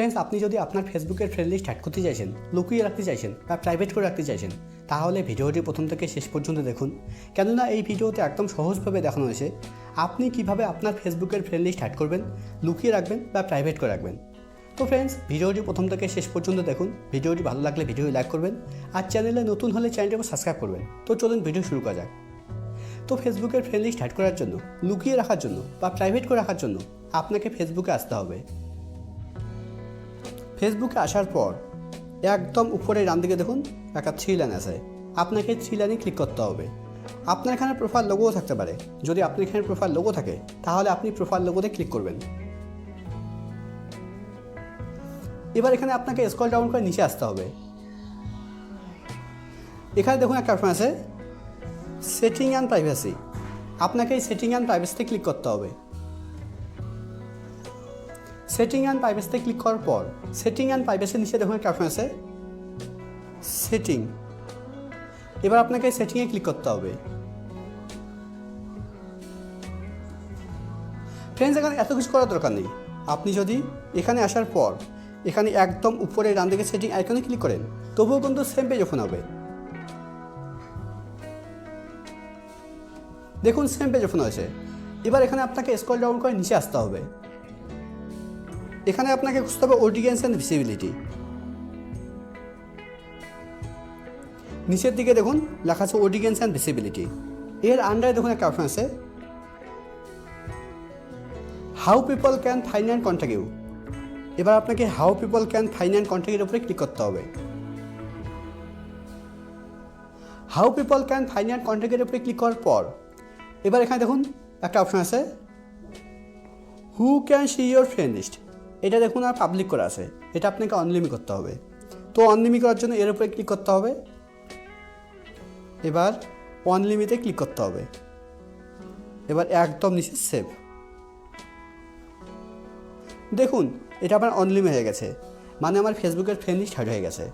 Friends আপনি যদি আপনার ফেসবুকের ফ্রেন্ড লিস্ট হ্যাড করতে চাইছেন, লুকিয়ে রাখতে চাইছেন বা প্রাইভেট করে রাখতে চাইছেন, তাহলে ভিডিওটি প্রথম থেকে শেষ পর্যন্ত দেখুন। কেননা এই ভিডিওতে একদম সহজভাবে দেখানো হয়েছে, আপনি কীভাবে আপনার ফেসবুকের ফ্রেন্ড লিস্ট হ্যাড করবেন, লুকিয়ে রাখবেন বা প্রাইভেট করে রাখবেন। তো ফ্রেন্ডস ভিডিওটি প্রথম থেকে শেষ পর্যন্ত দেখুন, ভিডিওটি ভালো লাগলে ভিডিওটি লাইক করবেন, আর চ্যানেলে নতুন হলে চ্যানেলটি সাবস্ক্রাইব করবেন। তো চলুন ভিডিও শুরু করা যাক। তো ফেসবুকের ফ্রেন্ড লিস্ট হ্যাড করার জন্য, লুকিয়ে রাখার জন্য বা প্রাইভেট করে রাখার জন্য আপনাকে ফেসবুকে আসতে হবে। ফেসবুকে আসার পর একদম উপরে ডান দিকে দেখুন, একটা থ্রি লাইন আছে। আপনাকে থ্রি লাইনে ক্লিক করতে হবে। আপনার এখানে প্রোফাইল লোগোও থাকতে পারে। যদি আপনার এখানে প্রোফাইল লোগো থাকে, তাহলে আপনি প্রোফাইল লোগোতে ক্লিক করবেন। এবার এখানে আপনাকে স্কল ডাউন করে নিচে আসতে হবে। এখানে দেখুন একটা অপশন আছে সেটিং অ্যান্ড প্রাইভেসি আপনাকে এই সেটিং অ্যান্ড প্রাইভেসিতে ক্লিক করতে হবে। সেটিং অ্যান্ড প্রাইভেসিতে ক্লিক করার পর সেটিং অ্যান্ড প্রাইভেসির নিচে দেখুন একটা অপশন আছে। সেটিং এবার আপনাকে সেটিংয়ে ক্লিক করতে হবে। ফ্রেন্ডস এখানে এত কিছু করার দরকার নেই। আপনি যদি এখানে আসার পর, এখানে একদম উপরে ডান দিকে সেটিং আইকনে ক্লিক করেন, তবুও কিন্তু সেম পেজ ওপেন হবে। দেখুন সেম পেজ ওপেন হয়েছে। এবার এখানে আপনাকে স্ক্রল ডাউন করে নিচে আসতে হবে। এখানে আপনাকে খুঁজতে হবে অডিয়েন্স অ্যান্ড ভিসিবিলিটি নিচের দিকে দেখুন, লেখা আছে অডিয়েন্স অ্যান্ড ভিসিবিলিটি এর আন্ডারে দেখুন একটা অপশন আছে। How people can find and contact এবার আপনাকে how people can find and কন্ট্যাক্টের উপরে ক্লিক করতে হবে। How people can find and কন্ট্যাক্টের উপরে ক্লিক করার পর, এবার এখানে দেখুন একটা অপশন আছে। Who can see your friend list এটা দেখুন আর পাবলিক করা আছে। এটা আপনাকে অনলিমি করতে হবে। তো অনলিমি করার জন্য এর উপরে ক্লিক করতে হবে। এবার অনলিমিতে ক্লিক করতে হবে। এবার একদম নিচে সেভ দেখুন, এটা আমার অনলিমি হয়ে গেছে। মানে আমার ফেসবুকের ফ্রেন্ড লিস্ট হয়ে গেছে।